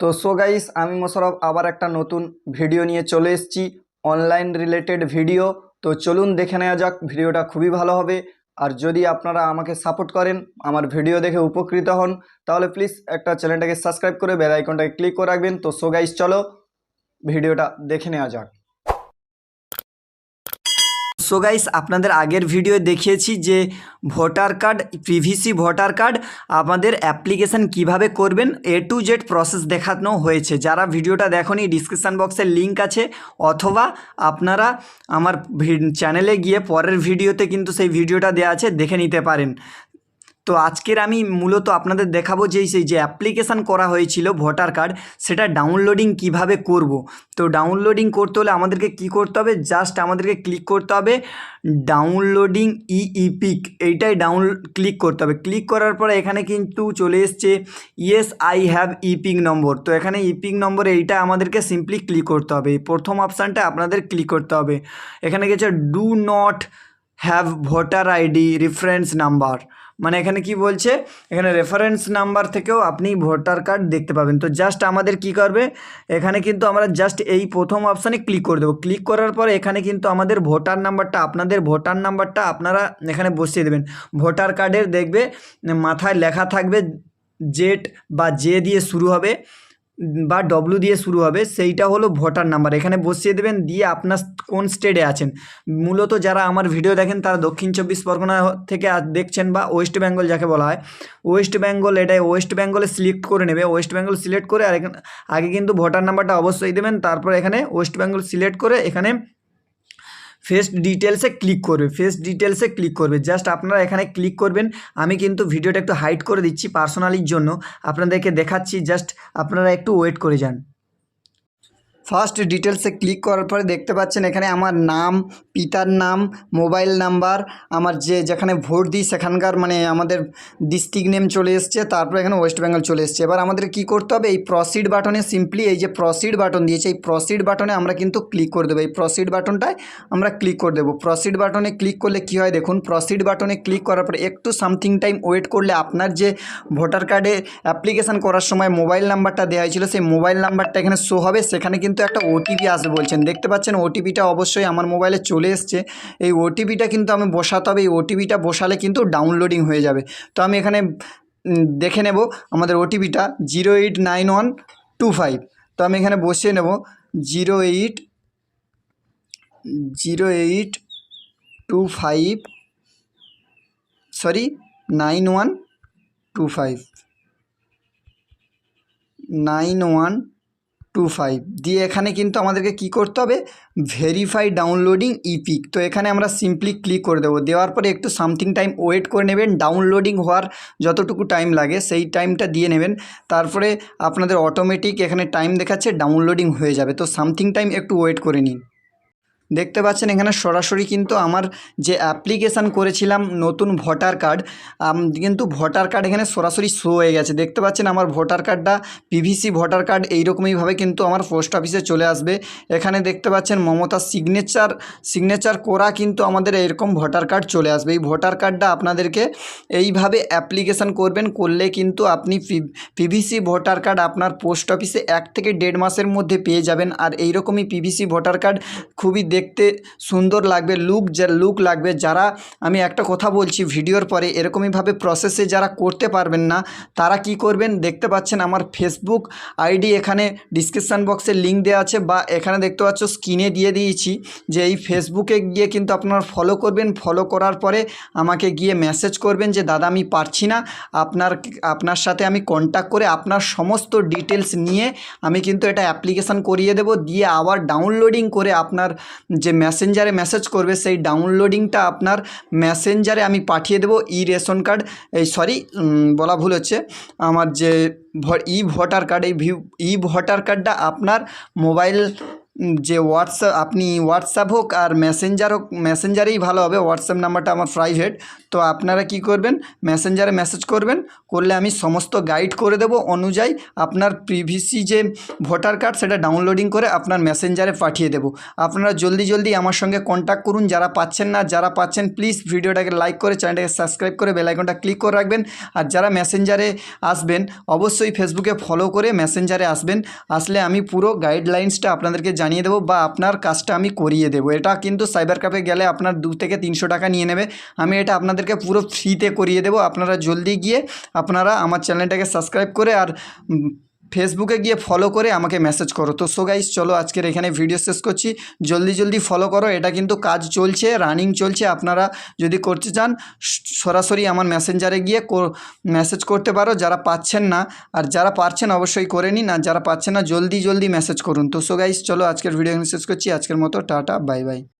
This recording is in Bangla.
তো সো গাইস আমি মোশারফ আবার একটা নতুন ভিডিও নিয়ে চলে এসেছি অনলাইন রিলেটেড ভিডিও তো চলুন দেখে নেওয়া যাক ভিডিওটা খুবই ভালো হবে। আর যদি আপনারা আমাকে সাপোর্ট করেন, আমার ভিডিও দেখে উপকৃত হন, তাহলে প্লিজ একটা চ্যানেলটাকে সাবস্ক্রাইব করে বেল ক্লিক করে রাখবেন। তো সো গাইস চলো ভিডিওটা দেখে নেওয়া যাক। সো গাইস আপনাদের আগের ভিডিও দেখিয়েছি যে voter card PVC voter card, আমাদের অ্যাপ্লিকেশান কীভাবে করবেন এ টু জেড প্রসেস দেখানো হয়েছে। যারা ভিডিওটা দেখনি ডিসক্রিপশান বক্সে লিঙ্ক আছে, অথবা আপনারা আমার চ্যানেলে গিয়ে পরের ভিডিওতে কিন্তু সেই ভিডিওটা দেওয়া আছে, দেখে নিতে পারেন। তো আজকের আমি মূলত আপনাদের দেখাবো যে সেই যে অ্যাপ্লিকেশান করা হয়েছিল ভোটার কার্ড, সেটা ডাউনলোডিং কীভাবে করব। তো ডাউনলোডিং করতে হলে আমাদেরকে কি করতে হবে? জাস্ট আমাদেরকে ক্লিক করতে হবে ডাউনলোডিং ইপিক এইটাই ডাউন ক্লিক করতে হবে। ক্লিক করার পরে এখানে কিন্তু চলে এসছে yes I have EPIC number তো এখানে ইপিক নম্বর এইটা আমাদেরকে সিম্পলি ক্লিক করতে হবে। এই প্রথম অপশানটা আপনাদের ক্লিক করতে হবে। এখানে গেছে do not have voter ID reference number মানে এখানে কি বলছে? এখানে রেফারেন্স নাম্বার থেকেও আপনি ভোটার কার্ড দেখতে পাবেন। তো জাস্ট আমাদের কি করবে? এখানে কিন্তু আমরা জাস্ট এই প্রথম অপশানে ক্লিক করে দেবো। ক্লিক করার পর এখানে কিন্তু আমাদের ভোটার নাম্বারটা আপনাদের ভোটার নাম্বারটা আপনারা এখানে বসিয়ে দেবেন। ভোটার কার্ডের দেখবে, মাথায় লেখা থাকবে জেট বা জে দিয়ে শুরু হবে। বা ডব্লু দিয়ে শুরু হবে, সেইটা হলো ভোটার নাম্বার। এখানে বসিয়ে দেবেন, দিয়ে আপনার কোন স্টেটে আছেন। মূলত যারা আমার ভিডিও দেখেন, তারা দক্ষিণ চব্বিশ পরগনা থেকে দেখছেন বা ওয়েস্ট বেঙ্গল যাকে বলা হয়। ওয়েস্ট বেঙ্গল এটাই, ওয়েস্ট বেঙ্গলে সিলেক্ট করে নেবে। ওয়েস্ট বেঙ্গল সিলেক্ট করে আর এখানে, আগে কিন্তু ভোটার নাম্বারটা অবশ্যই দেবেন, তারপর এখানে ওয়েস্ট বেঙ্গল সিলেক্ট করে এখানে ফেস্ট ডিটেলসে ক্লিক করবে ফেস্ট ডিটেলসে ক্লিক করবে। জাস্ট আপনারা এখানে ক্লিক করবেন। আমি কিন্তু ভিডিওটা একটু হাইড করে দিচ্ছি পার্সোনালির জন্য। আপনাদেরকে দেখাচ্ছি জাস্ট আপনারা একটু ওয়েট করে যান। ফার্স্ট ডিটেলসে ক্লিক করার পরে দেখতে পাচ্ছেন এখানে আমার নাম, পিতার নাম মোবাইল নাম্বার আমার যে যেখানে ভোট দিই সেখানকার মানে আমাদের ডিস্ট্রিক্ট নেম চলে এসছে, তারপর এখানে ওয়েস্ট বেঙ্গল চলে এসছে। এবার আমাদের কি করতে হবে? এই প্রসিড বাটনে সিম্পলি এই যে প্রসিড বাটন দিয়েছে, এই প্রসিড বাটনে আমরা কিন্তু ক্লিক করে দেবো। এই প্রসিড বাটনটায় আমরা ক্লিক করে দেবো। প্রসিড বাটনে ক্লিক করলে কি হয় দেখুন প্রসিড বাটনে ক্লিক করার পরে একটু সামথিং টাইম ওয়েট করলে আপনার যে ভোটার কার্ডে অ্যাপ্লিকেশান করার সময় মোবাইল নাম্বারটা দেওয়া হয়েছিল, সেই মোবাইল নাম্বারটা এখানে শো হবে, সেখানে কিন্তু একটা ওটিপি আসবে বলছেন। দেখতে পাচ্ছেন ওটিপিটা অবশ্যই আমার মোবাইলে চলে এসছে। এই ওটিপিটা কিন্তু আমি বসাতে হবে। এই ওটিপিটা বসালে কিন্তু ডাউনলোডিং হয়ে যাবে। তো আমি এখানে দেখে নেব আমাদের ওটিপিটা zero eight nine one two five তো আমি এখানে বসিয়ে নেব zero eight zero eight two five sorry nine one two five nine one two five দিয়ে এখানে কিন্তু আমাদেরকে কি করতে হবে? ভেরিফাই ডাউনলোডিং ইপিক তো এখানে আমরা সিম্পলি ক্লিক করে দেবো। দেওয়ার পরে একটু সামথিং টাইম ওয়েট করে নেবেন। ডাউনলোডিং হওয়ার যতটুকু টাইম লাগে, সেই টাইমটা দিয়ে নেবেন। তারপরে আপনাদের অটোমেটিক এখানে টাইম দেখাচ্ছে ডাউনলোডিং হয়ে যাবে। তো সামথিং টাইম একটু ওয়েট করে নিন। দেখতে পাচ্ছেন, এখানে সরাসরি কিন্তু আমার যে অ্যাপ্লিকেশান করেছিলাম নতুন ভোটার কার্ড কিন্তু ভোটার কার্ড এখানে সরাসরি শো হয়ে গেছে। দেখতে পাচ্ছেন, আমার ভোটার কার্ডটা পিভিসি ভোটার কার্ড এইরকমইভাবে কিন্তু আমার পোস্ট অফিসে চলে আসবে। এখানে দেখতে পাচ্ছেন, মমতার সিগনেচার সিগনেচার করা কিন্তু আমাদের এরকম ভোটার কার্ড চলে আসবে। এই ভোটার কার্ডটা আপনাদেরকে এইভাবে অ্যাপ্লিকেশান করবেন, করলে কিন্তু আপনি পিভিসি ভোটার কার্ড আপনার পোস্ট অফিসে এক থেকে দেড় মাসের মধ্যে পেয়ে যাবেন। আর এইরকমই পিভিসি ভোটার কার্ড খুবই দেখতে সুন্দর লাগবে লুক যে লুক লাগবে, যারা, আমি একটা কথা বলছি ভিডিওর পরে, এরকমইভাবে প্রসেসে যারা করতে পারবেন না, তারা কি করবেন দেখতে পাচ্ছেন আমার ফেসবুক আইডি এখানে ডিসক্রিপশান বক্সে লিঙ্ক দেওয়া আছে বা এখানে দেখতে পাচ্ছ স্ক্রিনে দিয়ে দিয়েছি যে এই ফেসবুকে গিয়ে কিন্তু আপনারা ফলো করবেন ফলো করার পরে আমাকে গিয়ে মেসেজ করবেন যে, দাদা, আমি পারছি না, আপনার আপনার সাথে আমি কন্ট্যাক্ট করে আপনার সমস্ত ডিটেলস নিয়ে আমি কিন্তু এটা অ্যাপ্লিকেশান করিয়ে দেব, দিয়ে আবার ডাউনলোডিং করে আপনার যে মেসেঞ্জারে মেসেজ করবে, সেই ডাউনলোডিংটা আপনার মেসেঞ্জারে আমি পাঠিয়ে দেবো ই রেশন কার্ড এই সরি বলা ভুল হচ্ছে। আমার যে ই ভোটার কার্ড এই ই ভোটার কার্ডটা আপনার মোবাইল যে হোয়াটসঅ্যাপ আপনি হোয়াটসঅ্যাপ হোক আর মেসেঞ্জার হোক মেসেঞ্জারেই ভালো হবে। হোয়াটসঅ্যাপ নাম্বারটা আমার প্রাইভেট তো আপনারা কি করবেন? মেসেঞ্জারে মেসেজ করবেন। করলে আমি সমস্ত গাইড করে দেবো অনুযায়ী আপনার প্রিভিসি যে ভোটার কার্ড সেটা ডাউনলোডিং করে আপনার মেসেঞ্জারে পাঠিয়ে দেবো। আপনারা জলদি জলদি আমার সঙ্গে কন্ট্যাক্ট করুন। যারা পাচ্ছেন না, যারা পাচ্ছেন প্লিজ ভিডিওটাকে লাইক করে চ্যানেলটাকে সাবস্ক্রাইব করে বেল আইকনটা ক্লিক করে রাখবেন। আর যারা মেসেঞ্জারে আসবেন, অবশ্যই ফেসবুকে ফলো করে মেসেঞ্জারে আসবেন। আসলে আমি পুরো গাইডলাইন্সটা আপনাদেরকে জানিয়ে দেবো বা আপনার কাজটা আমি করিয়ে দেবো। এটা কিন্তু সাইবার ক্যাফে গেলে আপনার দু থেকে তিনশো টাকা নিয়ে নেবে। আমি এটা আপনাদেরকে পুরো ফ্রিতে করিয়ে দেবো। আপনারা জলদি গিয়ে আপনারা আমার চ্যানেলটাকে সাবস্ক্রাইব করে আর ফেসবুকে গিয়ে ফলো করে আমাকে মেসেজ করো। তো সো গাইস চলো আজকের এখানে ভিডিও শেষ করছি। জলদি জলদি ফলো করো। এটা কিন্তু কাজ চলছে রানিং চলছে। আপনারা যদি করতে চান সরাসরি আমার মেসেঞ্জারে গিয়ে মেসেজ করতে পারো। যারা পাচ্ছেন না, আর যারা পারছেন অবশ্যই করে নিন। আর যারা পাচ্ছেন না, জলদি জলদি মেসেজ করুন। তো সো গাইস চলো আজকের ভিডিও শেষ করছি। আজকের মতো, টাটা বাই বাই